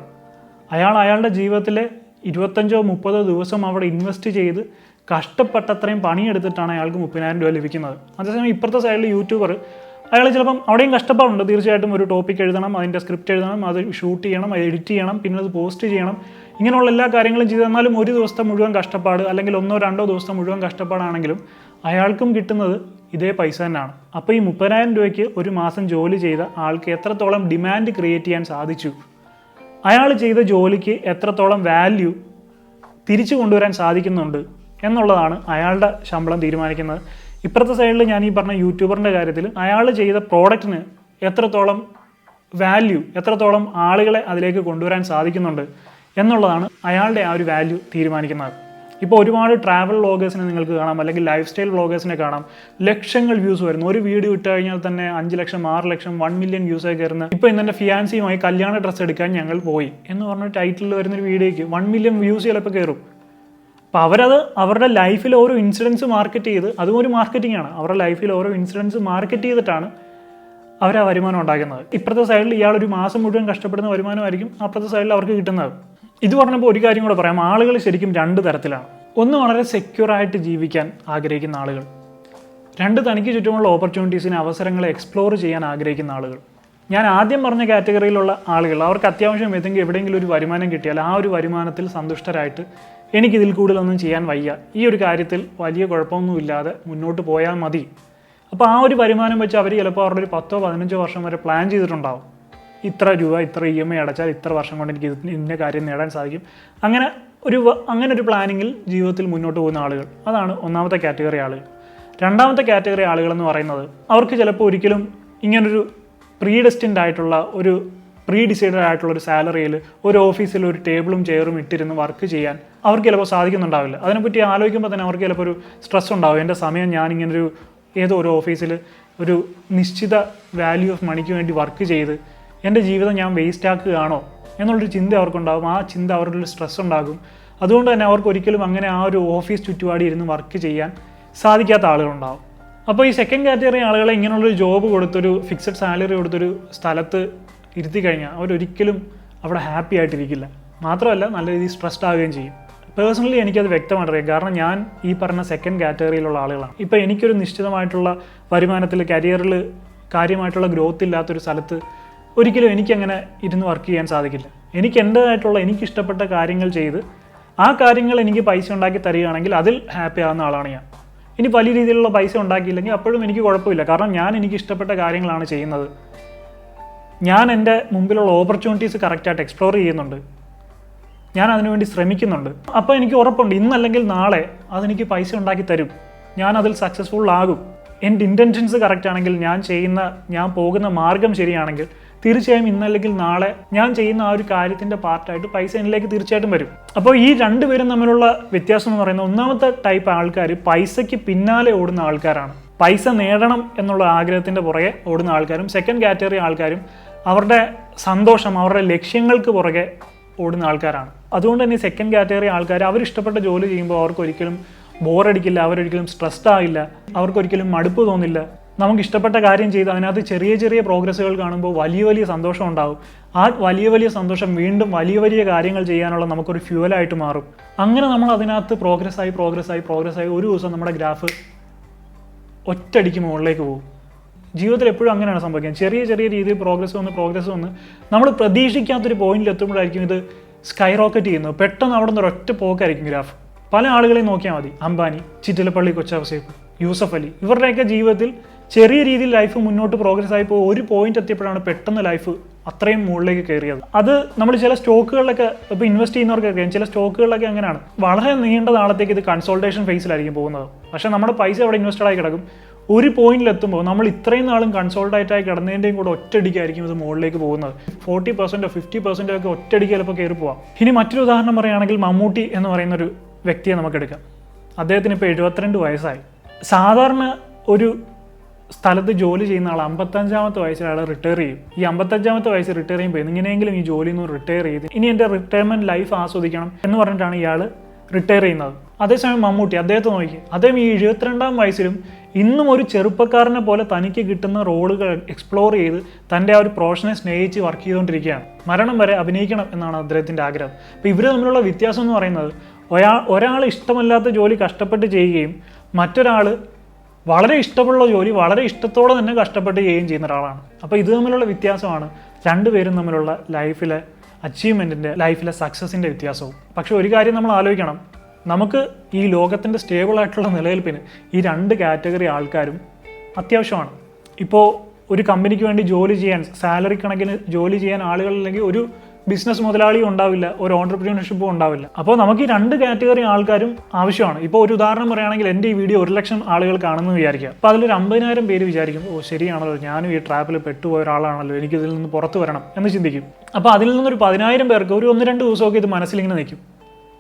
അയാൾ അയാളുടെ ജീവിതത്തിലെ ഇരുപത്തഞ്ചോ മുപ്പതോ ദിവസം അവിടെ ഇൻവെസ്റ്റ് ചെയ്ത് കഷ്ടപ്പെട്ടത്രയും പണിയെടുത്തിട്ടാണ് അയാൾക്ക് മുപ്പതിനായിരം രൂപ ലഭിക്കുന്നത്. അതേസമയം ഇപ്പുറത്തെ സൈഡിൽ യൂട്യൂബർ അയാൾ ചിലപ്പം അവിടെയും കഷ്ടപ്പാടുണ്ട്. തീർച്ചയായിട്ടും ഒരു ടോപ്പിക് എഴുതണം അതിന്റെ സ്ക്രിപ്റ്റ് എഴുതണം അത് ഷൂട്ട് ചെയ്യണം അത് എഡിറ്റ് ചെയ്യണം പിന്നെ അത് പോസ്റ്റ് ചെയ്യണം. ഇങ്ങനെയുള്ള എല്ലാ കാര്യങ്ങളും ചെയ്തു തന്നാലും ഒരു ദിവസത്തെ മുഴുവൻ കഷ്ടപ്പാട് അല്ലെങ്കിൽ ഒന്നോ രണ്ടോ ദിവസം മുഴുവൻ കഷ്ടപ്പാടാണെങ്കിലും അയാൾക്കും കിട്ടുന്നത് ഇതേ പൈസ തന്നെയാണ്. അപ്പോൾ ഈ മുപ്പതിനായിരം രൂപയ്ക്ക് ഒരു മാസം ജോലി ചെയ്ത ആൾക്ക് എത്രത്തോളം ഡിമാൻഡ് ക്രിയേറ്റ് ചെയ്യാൻ സാധിച്ചു? അയാൾ ചെയ്ത ജോലിക്ക് എത്രത്തോളം വാല്യൂ തിരിച്ചു കൊണ്ടുവരാൻ സാധിക്കുന്നുണ്ട് എന്നുള്ളതാണ് അയാളുടെ ശമ്പളം തീരുമാനിക്കുന്നത്. ഇപ്പുറത്തെ സൈഡിൽ ഞാൻ ഈ പറഞ്ഞ യൂട്യൂബറിന്റെ കാര്യത്തിൽ അയാൾ ചെയ്ത പ്രോഡക്റ്റിന് എത്രത്തോളം വാല്യൂ എത്രത്തോളം ആളുകളെ അതിലേക്ക് കൊണ്ടുവരാൻ സാധിക്കുന്നുണ്ട്? എന്നുള്ളതാണ് അയാളുടെ ആ ഒരു വാല്യൂ തീരുമാനിക്കുന്നത്. ഇപ്പോൾ ഒരുപാട് ട്രാവൽ വ്ളോഗേഴ്സിനെ നിങ്ങൾക്ക് കാണാം അല്ലെങ്കിൽ ലൈഫ് സ്റ്റൈൽ വ്ളോഗേഴ്സിനെ കാണാം. ലക്ഷങ്ങൾ വ്യൂസ് വരുന്നു. ഒരു വീഡിയോ ഇട്ട് കഴിഞ്ഞാൽ തന്നെ അഞ്ച് ലക്ഷം ആറ് ലക്ഷം വൺ മില്യൺ വ്യൂസ് ആയി കയറുന്ന ഇപ്പോൾ ഇന്ന് ഫിയാൻസിയുമായി കല്യാണ ഡ്രസ്സ് എടുക്കാൻ ഞങ്ങൾ പോയി. എന്ന് പറഞ്ഞ ടൈറ്റിൽ വരുന്നൊരു വീഡിയോയ്ക്ക് വൺ മില്യൺ വ്യൂസ് ചിലപ്പോൾ കയറും. അപ്പോൾ അവരത് അവരുടെ ലൈഫിൽ ഓരോ ഇൻസിഡൻസ് മാർക്കറ്റ് ചെയ്ത് അതും ഒരു മാർക്കറ്റിംഗ് ആണ്. അവരുടെ ലൈഫിൽ ഓരോ ഇൻസിഡൻസ് മാർക്കറ്റ് ചെയ്തിട്ടാണ് അവർ ആ വരുമാനം ഉണ്ടാക്കുന്നത്. ഇപ്പുറത്തെ സൈഡിൽ ഇയാൾ ഒരു മാസം മുഴുവൻ കഷ്ടപ്പെടുന്ന വരുമാനമായിരിക്കും അപ്പുറത്തെ സൈഡിൽ അവർക്ക് കിട്ടുന്നത്. ഇത് പറഞ്ഞപ്പോൾ ഒരു കാര്യം കൂടെ പറയാം. ആളുകൾ ശരിക്കും രണ്ട് തരത്തിലാണ്. ഒന്ന് വളരെ സെക്യൂറായിട്ട് ജീവിക്കാൻ ആഗ്രഹിക്കുന്ന ആളുകൾ. രണ്ട് തനിക്ക് ചുറ്റുമുള്ള ഓപ്പർച്യൂണിറ്റീസിന് അവസരങ്ങളെ എക്സ്പ്ലോർ ചെയ്യാൻ ആഗ്രഹിക്കുന്ന ആളുകൾ. ഞാൻ ആദ്യം പറഞ്ഞ കാറ്റഗറിയിലുള്ള ആളുകൾ അവർക്ക് അത്യാവശ്യം ഏതെങ്കിലും എവിടെയെങ്കിലും ഒരു വരുമാനം കിട്ടിയാൽ ആ ഒരു വരുമാനത്തിൽ സന്തുഷ്ടരായിട്ട് എനിക്കിതിൽ കൂടുതലൊന്നും ചെയ്യാൻ വയ്യ. ഈ ഒരു കാര്യത്തിൽ വലിയ കുഴപ്പമൊന്നുമില്ലാതെ മുന്നോട്ട് പോയാൽ മതി. അപ്പോൾ ആ ഒരു വരുമാനം വെച്ച് അവർ ചിലപ്പോൾ അവരുടെ ഒരു പത്തോ പതിനഞ്ചോ വർഷം വരെ പ്ലാൻ ചെയ്തിട്ടുണ്ടാവും. ഇത്ര രൂപ ഇത്ര ഇ എം ഐ അടച്ചാൽ ഇത്ര വർഷം കൊണ്ട് എനിക്ക് ഇന്ന കാര്യം നേടാൻ സാധിക്കും. അങ്ങനെ ഒരു അങ്ങനെ ഒരു പ്ലാനിങ്ങിൽ ജീവിതത്തിൽ മുന്നോട്ട് പോകുന്ന ആളുകൾ അതാണ് ഒന്നാമത്തെ കാറ്റഗറി ആളുകൾ. രണ്ടാമത്തെ കാറ്റഗറി ആളുകൾ എന്ന് പറയുന്നത് അവർക്ക് ചിലപ്പോൾ ഒരിക്കലും ഇങ്ങനൊരു പ്രീ ഡെസ്റ്റിൻഡ് ആയിട്ടുള്ള ഒരു പ്രീ ഡിസൈഡഡ് ആയിട്ടുള്ള ഒരു സാലറിയിൽ ഒരു ഓഫീസിൽ ഒരു ടേബിളും ചെയറും ഇട്ടിരുന്ന് വർക്ക് ചെയ്യാൻ അവർക്ക് ചിലപ്പോൾ സാധിക്കുന്നുണ്ടാവില്ല. അതിനെപ്പറ്റി ആലോചിക്കുമ്പോൾ തന്നെ അവർക്ക് ചിലപ്പോൾ ഒരു സ്ട്രെസ് ഉണ്ടാവും. എന്റെ സമയം ഞാൻ ഇങ്ങനൊരു ഏതോ ഒരു ഓഫീസിൽ ഒരു നിശ്ചിത വാല്യൂ ഓഫ് മണിക്ക് വേണ്ടി വർക്ക് ചെയ്ത് എന്റെ ജീവിതം ഞാൻ വേസ്റ്റ് ആക്കുകയാണോ എന്നുള്ളൊരു ചിന്ത അവർക്കുണ്ടാകും. ആ ചിന്ത അവരുടെ സ്ട്രെസ് ഉണ്ടാകും. അതുകൊണ്ട് തന്നെ അവർക്ക് ഒരിക്കലും അങ്ങനെ ആ ഒരു ഓഫീസ് ചുറ്റുപാടി ഇരുന്ന് വർക്ക് ചെയ്യാൻ സാധിക്കാത്ത ആളുകളുണ്ടാകും അപ്പോൾ ഈ സെക്കൻഡ് കാറ്റഗറി ആളുകളെ ഇങ്ങനെയുള്ളൊരു ജോബ് കൊടുത്തൊരു ഫിക്സഡ് സാലറി കൊടുത്തൊരു സ്ഥലത്ത് ഇരുത്തി കഴിഞ്ഞാൽ അവരൊരിക്കലും അവിടെ ഹാപ്പി ആയിട്ടിരിക്കില്ല. മാത്രമല്ല നല്ല രീതിയിൽ സ്ട്രെസ്ഡ് ആവുകയും ചെയ്യും. പേഴ്സണലി എനിക്കത് വ്യക്തമായിട്ടറിയാം. കാരണം ഞാൻ ഈ പറഞ്ഞ സെക്കൻഡ് കാറ്റഗറിയിലുള്ള ആളുകളാണ്. ഇപ്പോൾ എനിക്കൊരു നിശ്ചിതമായിട്ടുള്ള വരുമാനത്തിൽ കരിയറിൽ കാര്യമായിട്ടുള്ള ഗ്രോത്ത് ഇല്ലാത്തൊരു സ്ഥലത്ത് ഒരിക്കലും എനിക്കങ്ങനെ ഇരുന്ന് വർക്ക് ചെയ്യാൻ സാധിക്കില്ല. എനിക്ക് എന്റേതായിട്ടുള്ള എനിക്കിഷ്ടപ്പെട്ട കാര്യങ്ങൾ ചെയ്ത് ആ കാര്യങ്ങൾ എനിക്ക് പൈസ ഉണ്ടാക്കി തരികയാണെങ്കിൽ അതിൽ ഹാപ്പി ആവുന്ന ആളാണ് ഞാൻ. ഇനി വലിയ രീതിയിലുള്ള പൈസ ഉണ്ടാക്കിയില്ലെങ്കിൽ അപ്പോഴും എനിക്ക് കുഴപ്പമില്ല. കാരണം ഞാൻ എനിക്ക് ഇഷ്ടപ്പെട്ട കാര്യങ്ങളാണ് ചെയ്യുന്നത്. ഞാൻ എന്റെ മുമ്പിലുള്ള ഓപ്പർച്യൂണിറ്റീസ് കറക്റ്റായിട്ട് എക്സ്പ്ലോർ ചെയ്യുന്നുണ്ട്. ഞാൻ അതിനുവേണ്ടി ശ്രമിക്കുന്നുണ്ട്. അപ്പോൾ എനിക്ക് ഉറപ്പുണ്ട് ഇന്നല്ലെങ്കിൽ നാളെ അതെനിക്ക് പൈസ ഉണ്ടാക്കി തരും. ഞാൻ അതിൽ സക്സസ്ഫുൾ ആകും. എന്റെ ഇന്റൻഷൻസ് കറക്റ്റ് ആണെങ്കിൽ ഞാൻ ചെയ്യുന്ന ഞാൻ പോകുന്ന മാർഗം ശരിയാണെങ്കിൽ തീർച്ചയായും ഇന്നല്ലെങ്കിൽ നാളെ ഞാൻ ചെയ്യുന്ന ആ ഒരു കാര്യത്തിന്റെ പാർട്ടായിട്ട് പൈസ എന്നിലേക്ക് തീർച്ചയായിട്ടും വരും. അപ്പോൾ ഈ രണ്ടുപേരും തമ്മിലുള്ള വ്യത്യാസം എന്ന് പറയുന്നത് ഒന്നാമത്തെ ടൈപ്പ് ആൾക്കാർ പൈസയ്ക്ക് പിന്നാലെ ഓടുന്ന ആൾക്കാരാണ്. പൈസ നേടണം എന്നുള്ള ആഗ്രഹത്തിന്റെ പുറകെ ഓടുന്ന ആൾക്കാരും സെക്കൻഡ് കാറ്റഗറി ആൾക്കാരും അവരുടെ സന്തോഷം അവരുടെ ലക്ഷ്യങ്ങൾക്ക് പുറകെ ഓടുന്ന ആൾക്കാരാണ്. അതുകൊണ്ട് തന്നെ സെക്കൻഡ് കാറ്റഗറി ആൾക്കാർ അവർ ഇഷ്ടപ്പെട്ട ജോലി ചെയ്യുമ്പോൾ അവർക്ക് ഒരിക്കലും ബോറടിക്കില്ല അവരൊരിക്കലും സ്ട്രെസ്ഡ് ആയില്ല അവർക്കൊരിക്കലും മടുപ്പ് തോന്നില്ല. നമുക്ക് ഇഷ്ടപ്പെട്ട കാര്യം ചെയ്ത് അതിനകത്ത് ചെറിയ ചെറിയ പ്രോഗ്രസ്സുകൾ കാണുമ്പോൾ വലിയ വലിയ സന്തോഷം ഉണ്ടാവും. ആ വലിയ വലിയ സന്തോഷം വീണ്ടും വലിയ വലിയ കാര്യങ്ങൾ ചെയ്യാനുള്ള നമുക്കൊരു ഫ്യൂവലായിട്ട് മാറും. അങ്ങനെ നമ്മൾ അതിനകത്ത് പ്രോഗ്രസ്സായി പ്രോഗ്രസ്സായി പ്രോഗ്രസ്സായി ഒരു ദിവസം നമ്മുടെ ഗ്രാഫ് ഒറ്റടിക്ക് മുകളിലേക്ക് പോകും. ജീവിതത്തിൽ എപ്പോഴും അങ്ങനെയാണ് സംഭവിക്കുന്നത്. ചെറിയ ചെറിയ രീതിയിൽ പ്രോഗ്രസ് വന്ന് പ്രോഗ്രസ് വന്ന് നമ്മൾ പ്രതീക്ഷിക്കാത്തൊരു പോയിന്റിൽ എത്തുമ്പോഴായിരിക്കും ഇത് സ്കൈ റോക്കറ്റ് ചെയ്യുന്നത്. പെട്ടെന്ന് അവിടെ നിന്ന് ഒരൊറ്റ പോക്കായിരിക്കും ഗ്രാഫ് പല ആളുകളെയും നോക്കിയാൽ മതി. അംബാനി ചിറ്റിലപ്പള്ളി കൊച്ചാവസേപ്പ് യൂസഫ് അലി. ഇവരുടെയൊക്കെ ജീവിതത്തിൽ ചെറിയ രീതിയിൽ ലൈഫ് മുന്നോട്ട് പ്രോഗ്രസ് ആയി പോകും ഒരു പോയിന്റ് എത്തിയപ്പോഴാണ് പെട്ടെന്ന് ലൈഫ് അത്രയും മുകളിലേക്ക് കയറിയത്. അത് നമ്മൾ ചില സ്റ്റോക്കുകളിലൊക്കെ ഇപ്പോൾ ഇൻവെസ്റ്റ് ചെയ്യുന്നവർക്ക് അറിയാം. ചില സ്റ്റോക്കുകളിലൊക്കെ അങ്ങനെയാണ്. വളരെ നീണ്ട നാളത്തേക്ക് ഇത് കൺസൾട്ടേഷൻ ഫേസിലായിരിക്കും പോകുന്നത്. പക്ഷേ നമ്മുടെ പൈസ അവിടെ ഇൻവെസ്റ്റഡ് ആയി കിടക്കും. ഒരു പോയിന്റിൽ എത്തുമ്പോൾ നമ്മൾ ഇത്രയും നാളും കൺസോൾട്ടായിട്ടായി കിടന്നതിന്റെയും കൂടെ ഒറ്റയടിക്കായിരിക്കും ഇത് മുകളിലേക്ക് പോകുന്നത്. ഫോർട്ടി പെർസെന്റോ ഫിഫ്റ്റി പെർസെന്റോ ഒക്കെ ഒറ്റയടിക്ക് ചിലപ്പോൾ കയറി പോവാം. ഇനി മറ്റൊരു ഉദാഹരണം പറയുകയാണെങ്കിൽ മമ്മൂട്ടി എന്ന് പറയുന്ന ഒരു വ്യക്തിയെ നമുക്ക് എടുക്കാം. അദ്ദേഹത്തിന് ഇപ്പോൾ എഴുപത്തിരണ്ട് വയസ്സായി. സാധാരണ ഒരു സ്ഥലത്ത് ജോലി ചെയ്യുന്ന ആൾ അമ്പത്തഞ്ചാമത്തെ വയസ്സിൽ അയാൾ റിട്ടയർ ചെയ്യും. ഈ അമ്പത്തഞ്ചാമത്തെ വയസ്സിൽ റിട്ടയർ ചെയ്യുമ്പോൾ എങ്ങനെയെങ്കിലും ഈ ജോലിയിൽ നിന്ന് റിട്ടയർ ചെയ്ത് ഇനി എന്റെ റിട്ടയർമെന്റ് ലൈഫ് ആസ്വദിക്കണം എന്ന് പറഞ്ഞിട്ടാണ് ഇയാൾ റിട്ടയർ ചെയ്യുന്നത്. അതേസമയം മമ്മൂട്ടി അദ്ദേഹത്തെ നോക്കി അദ്ദേഹം ഈ എഴുപത്തിരണ്ടാം വയസ്സിലും ഇന്നും ഒരു ചെറുപ്പക്കാരനെ പോലെ തനിക്ക് കിട്ടുന്ന റോളുകൾ എക്സ്പ്ലോർ ചെയ്ത് തന്റെ ആ ഒരു പ്രൊഫഷനെ സ്നേഹിച്ച് വർക്ക് ചെയ്തുകൊണ്ടിരിക്കുകയാണ്. മരണം വരെ അഭിനയിക്കണം എന്നാണ് അദ്ദേഹത്തിന്റെ ആഗ്രഹം. അപ്പോൾ ഇവർ തമ്മിലുള്ള വ്യത്യാസം എന്ന് പറയുന്നത് ഒരാൾ ഒരാൾ ഇഷ്ടമല്ലാത്ത ജോലി കഷ്ടപ്പെട്ട് ചെയ്യുകയും മറ്റൊരാൾ വളരെ ഇഷ്ടമുള്ള ജോലി വളരെ ഇഷ്ടത്തോടെ തന്നെ കഷ്ടപ്പെട്ട് ചെയ്യുകയും ചെയ്യുന്ന ഒരാളാണ്. അപ്പോൾ ഇത് തമ്മിലുള്ള വ്യത്യാസമാണ്. രണ്ടുപേരും തമ്മിലുള്ള ലൈഫിലെ അച്ചീവ്മെന്റിന്റെ ലൈഫിലെ സക്സസിന്റെ വ്യത്യാസവും. പക്ഷേ ഒരു കാര്യം നമ്മൾ ആലോചിക്കണം. നമുക്ക് ഈ ലോകത്തിന്റെ സ്റ്റേബിൾ ആയിട്ടുള്ള നിലനിൽപ്പിന് ഈ രണ്ട് കാറ്റഗറി ആൾക്കാരും അത്യാവശ്യമാണ്. ഇപ്പോൾ ഒരു കമ്പനിക്ക് വേണ്ടി ജോലി ചെയ്യാൻ സാലറി കണക്കിന് ജോലി ചെയ്യാൻ ആളുകളില്ലെങ്കിൽ ഒരു ബിസിനസ് മുതലാളിയും ഉണ്ടാവില്ല ഒരു ഓണ്ടർപ്രീനർഷിപ്പും ഉണ്ടാവില്ല. അപ്പോൾ നമുക്ക് ഈ രണ്ട് കാറ്റഗറി ആൾക്കാരും ആവശ്യമാണ്. ഇപ്പോൾ ഒരു ഉദാഹരണം പറയുകയാണെങ്കിൽ എന്റെ ഈ വീഡിയോ ഒരു ലക്ഷം ആളുകൾ കാണുന്നു വിചാരിക്കുക. അപ്പോൾ അതിലൊരു അമ്പതിനായിരം പേര് വിചാരിക്കും ഓ ശരിയാണല്ലോ ഞാനും ഈ ട്രാപ്പിൽ പെട്ടുപോയ ഒരാളാണല്ലോ എനിക്കിതിൽ നിന്ന് പുറത്തു വരണം എന്ന് ചിന്തിക്കും. അപ്പോൾ അതിൽ നിന്നൊരു പതിനായിരം പേർക്ക് ഒരു ഒന്ന് രണ്ട് ദിവസമൊക്കെ ഇത് മനസ്സിലിങ്ങനെ നിൽക്കും.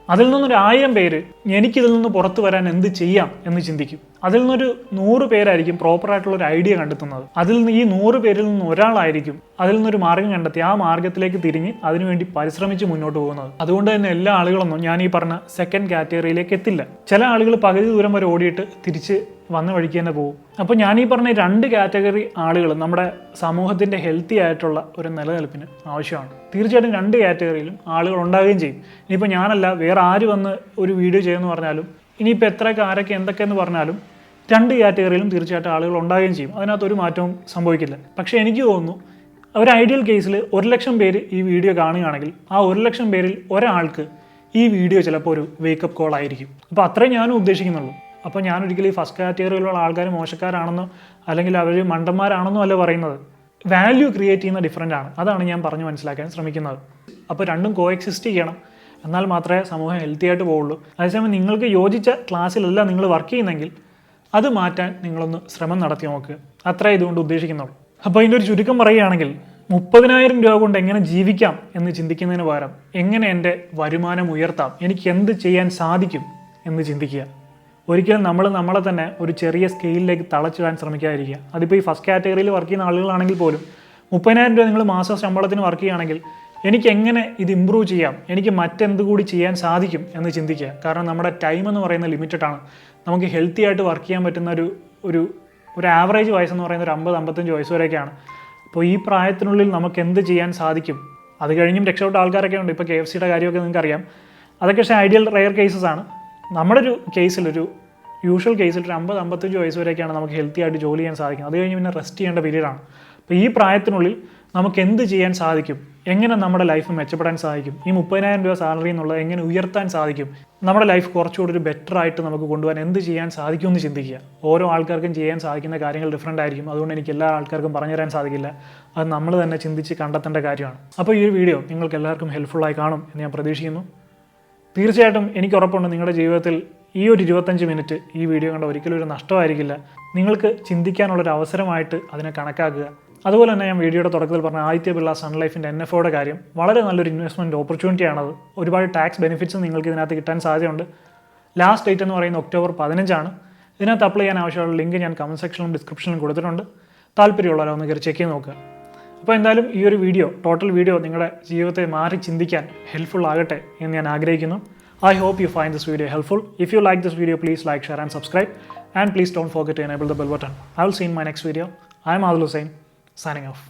അതിൽ നിന്നൊരു ആയിരം പേര് എനിക്കിതിൽ നിന്ന് പുറത്തു വരാൻ എന്ത് ചെയ്യാം എന്ന് ചിന്തിക്കും. അതിൽ നിന്നൊരു നൂറ് പേരായിരിക്കും പ്രോപ്പറായിട്ടുള്ള ഒരു ഐഡിയ കണ്ടെത്തുന്നത്. അതിൽ നിന്ന് ഈ നൂറ് പേരിൽ നിന്ന് ഒരാളായിരിക്കും അതിൽ നിന്നൊരു മാർഗം കണ്ടെത്തി ആ മാർഗത്തിലേക്ക് തിരിഞ്ഞ് അതിനുവേണ്ടി പരിശ്രമിച്ച് മുന്നോട്ട് പോകുന്നത്. അതുകൊണ്ട് തന്നെ എല്ലാ ആളുകളൊന്നും ഞാൻ ഈ പറഞ്ഞ സെക്കൻഡ് കാറ്റഗറിയിലേക്ക് എത്തില്ല. ചില ആളുകൾ പകുതി ദൂരം വരെ ഓടിയിട്ട് തിരിച്ച് വന്ന വഴിക്ക് തന്നെ പോകും അപ്പോൾ ഞാൻ ഈ പറഞ്ഞ രണ്ട് കാറ്റഗറി ആളുകൾ നമ്മുടെ സമൂഹത്തിന്റെ ഹെൽത്തി ആയിട്ടുള്ള ഒരു നിലനിൽപ്പിന് ആവശ്യമാണ്. തീർച്ചയായിട്ടും രണ്ട് കാറ്റഗറിയിലും ആളുകൾ ഉണ്ടാവുകയും ചെയ്യും. ഇനിയിപ്പോൾ ഞാനല്ല വേറെ ആര് വന്ന് ഒരു വീഡിയോ ചെയ്യുമെന്ന് പറഞ്ഞാലും ഇനിയിപ്പോൾ എത്രയൊക്കെ ആരൊക്കെ എന്തൊക്കെയെന്ന് പറഞ്ഞാലും രണ്ട് കാറ്റഗറിയിലും തീർച്ചയായിട്ടും ആളുകൾ ഉണ്ടാവുകയും ചെയ്യും. അതിനകത്ത് ഒരു മാറ്റവും സംഭവിക്കില്ല. പക്ഷേ എനിക്ക് തോന്നുന്നു ഒരു ഐഡിയൽ കേസിൽ ഒരു ലക്ഷം പേര് ഈ വീഡിയോ കാണുകയാണെങ്കിൽ ആ ഒരു ലക്ഷം പേരിൽ ഒരാൾക്ക് ഈ വീഡിയോ ചിലപ്പോൾ ഒരു വേക്കപ്പ് കോൾ ആയിരിക്കും. അപ്പോൾ അത്രേ ഞാനും ഉദ്ദേശിക്കുന്നുള്ളൂ. അപ്പോൾ ഞാനൊരിക്കലും ഈ ഫസ്റ്റ് കാറ്റഗറിയിലുള്ള ആൾക്കാർ മോശക്കാരാണെന്നോ അല്ലെങ്കിൽ അവർ മണ്ടന്മാരാണെന്നോ അല്ല പറയുന്നത്. വാല്യൂ ക്രിയേറ്റ് ചെയ്യുന്ന ഡിഫറന്റ് ആണ്. അതാണ് ഞാൻ പറഞ്ഞു മനസ്സിലാക്കാൻ ശ്രമിക്കുന്നത്. അപ്പോൾ രണ്ടും കോ എക്സിസ്റ്റ് ചെയ്യണം. എന്നാൽ മാത്രമേ സമൂഹം ഹെൽത്തി ആയിട്ട് പോവുള്ളൂ. അതേസമയം നിങ്ങൾക്ക് യോജിച്ച ക്ലാസ്സിലല്ല നിങ്ങൾ വർക്ക് ചെയ്യുന്നെങ്കിൽ അത് മാറ്റാൻ നിങ്ങളൊന്ന് ശ്രമം നടത്തി നോക്ക്. അത്രേ ഇതുകൊണ്ട് ഉദ്ദേശിക്കുന്നുള്ളൂ. അപ്പോൾ അതിന്റെ ഒരു ചുരുക്കം പറയുകയാണെങ്കിൽ മുപ്പതിനായിരം രൂപ കൊണ്ട് എങ്ങനെ ജീവിക്കാം എന്ന് ചിന്തിക്കുന്നതിന് പകരം എങ്ങനെ എന്റെ വരുമാനം ഉയർത്താം? എനിക്ക് എന്ത് ചെയ്യാൻ സാധിക്കും എന്ന് ചിന്തിക്കുക. ഒരിക്കലും നമ്മൾ നമ്മളെ തന്നെ ഒരു ചെറിയ സ്കെയിലിലേക്ക് തളച്ചിടാൻ ശ്രമിക്കാതിരിക്കുക. അതിപ്പോൾ ഈ ഫസ്റ്റ് കാറ്റഗറിയിൽ വർക്ക് ചെയ്യുന്ന ആളുകളാണെങ്കിൽ പോലും മുപ്പതിനായിരം രൂപ നിങ്ങൾ മാസ ശമ്പളത്തിന് വർക്ക് ചെയ്യുകയാണെങ്കിൽ എനിക്ക് എങ്ങനെ ഇത് ഇമ്പ്രൂവ് ചെയ്യാം? എനിക്ക് മറ്റെന്ത് കൂടി ചെയ്യാൻ സാധിക്കും എന്ന് ചിന്തിക്കുക. കാരണം നമ്മുടെ ടൈം എന്ന് പറയുന്നത് ലിമിറ്റഡ് ആണ്. നമുക്ക് ഹെൽത്തി ആയിട്ട് വർക്ക് ചെയ്യാൻ പറ്റുന്ന ഒരു ഒരു ഒരു ആവറേജ് വയസ്സെന്ന് പറയുന്നത് ഒരു അമ്പത് അമ്പത്തഞ്ച് വയസ്സ് വരെയൊക്കെയാണ്. അപ്പോൾ ഈ പ്രായത്തിനുള്ളിൽ നമുക്ക് എന്ത് ചെയ്യാൻ സാധിക്കും? അത് കഴിഞ്ഞും രക്ഷപ്പെട്ട ആൾക്കാരൊക്കെ ഉണ്ട്. ഇപ്പോൾ കെ എഫ് സിയുടെ കാര്യമൊക്കെ നിങ്ങൾക്കറിയാം. അതൊക്കെ പക്ഷേ ഐഡിയൽ റെയർ കേസസ് ആണ്. നമ്മുടെ ഒരു കേസിലൊരു യൂഷ്വൽ കേസിൽ ഒരു അമ്പത് അമ്പത്തഞ്ച് വയസ്സ് വരെയൊക്കെയാണ് നമുക്ക് ഹെൽത്തി ആയിട്ട് ജോലി ചെയ്യാൻ സാധിക്കുന്നത്. അത് കഴിഞ്ഞ് പിന്നെ റെസ്റ്റ് ചെയ്യേണ്ട പീരീഡാണ് അപ്പോൾ ഈ പ്രായത്തിനുള്ളിൽ നമുക്ക് എന്ത് ചെയ്യാൻ സാധിക്കും? എങ്ങനെ നമ്മുടെ ലൈഫ് മെച്ചപ്പെടാൻ സാധിക്കും? ഈ മുപ്പതിനായിരം രൂപ സാലറി എന്നുള്ളത് എങ്ങനെ ഉയർത്താൻ സാധിക്കും? നമ്മുടെ ലൈഫ് കുറച്ചുകൂടി ഒരു ബെറ്റർ ആയിട്ട് നമുക്ക് കൊണ്ടുപോകാൻ എന്ത് ചെയ്യാൻ സാധിക്കും എന്ന് ചിന്തിക്കുക. ഓരോ ആൾക്കാർക്കും ചെയ്യാൻ സാധിക്കുന്ന കാര്യങ്ങൾ ഡിഫറെന്റ് ആയിരിക്കും. അതുകൊണ്ട് എനിക്ക് എല്ലാ ആൾക്കാർക്കും പറഞ്ഞു തരാൻ സാധിക്കില്ല. അത് നമ്മൾ തന്നെ ചിന്തിച്ച് കണ്ടെത്തേണ്ട കാര്യമാണ്. അപ്പോൾ ഈ ഒരു വീഡിയോ നിങ്ങൾക്ക് എല്ലാവർക്കും ഹെൽപ്ഫുള്ളായി കാണും എന്ന് ഞാൻ പ്രതീക്ഷിക്കുന്നു. തീർച്ചയായിട്ടും എനിക്ക് ഉറപ്പുണ്ട് നിങ്ങളുടെ ജീവിതത്തിൽ ഈ ഒരു ഇരുപത്തഞ്ച് മിനിറ്റ് ഈ വീഡിയോ കണ്ട ഒരിക്കലും ഒരു നഷ്ടമായിരിക്കില്ല. നിങ്ങൾക്ക് ചിന്തിക്കാനുള്ളൊരു അവസരമായിട്ട് അതിനെ കണക്കാക്കുക. അതുപോലെ തന്നെ ഞാൻ വീഡിയോയുടെ തുടക്കത്തിൽ പറഞ്ഞ ആദിത്യ ബിർള സൺ ലൈഫിന്റെ എൻ എഫ് കാര്യം വളരെ നല്ലൊരു ഇൻവെസ്റ്റ്മെന്റ് ഓപ്പർച്യൂണിറ്റിയാണത് ഒരുപാട് ടാക്സ് ബെനിഫിറ്റ്സ് നിങ്ങൾക്ക് ഇതിനകത്ത് കിട്ടാൻ സാധ്യതയുണ്ട്. ലാസ്റ്റ് ഡേറ്റ് എന്ന് പറയുന്നത് ഒക്ടോബർ പതിനഞ്ചാണ്. ഇതിനകത്ത് അപ്ലൈ ചെയ്യാൻ ആവശ്യമുള്ള ലിങ്ക് ഞാൻ കമന്റ് സെക്ഷനിലും ഡിസ്ക്രിപ്ഷനിലും കൊടുത്തിട്ടുണ്ട്. താല്പര്യമുള്ളവരൊന്ന് കയറി ചെക്ക് ചെയ്ത് നോക്കുക. അപ്പോൾ എന്തായാലും ഈ ഒരു വീഡിയോ ടോട്ടൽ വീഡിയോ നിങ്ങളുടെ ജീവിതത്തെ മാറി ചിന്തിക്കാൻ ഹെൽപ്ഫുൾ ആകട്ടെ എന്ന് ഞാൻ ആഗ്രഹിക്കുന്നു. I hope you find this video helpful if you like this video please like share and subscribe and please don't forget enable the bell button I will seen my next video I am Adul Hussain signing off.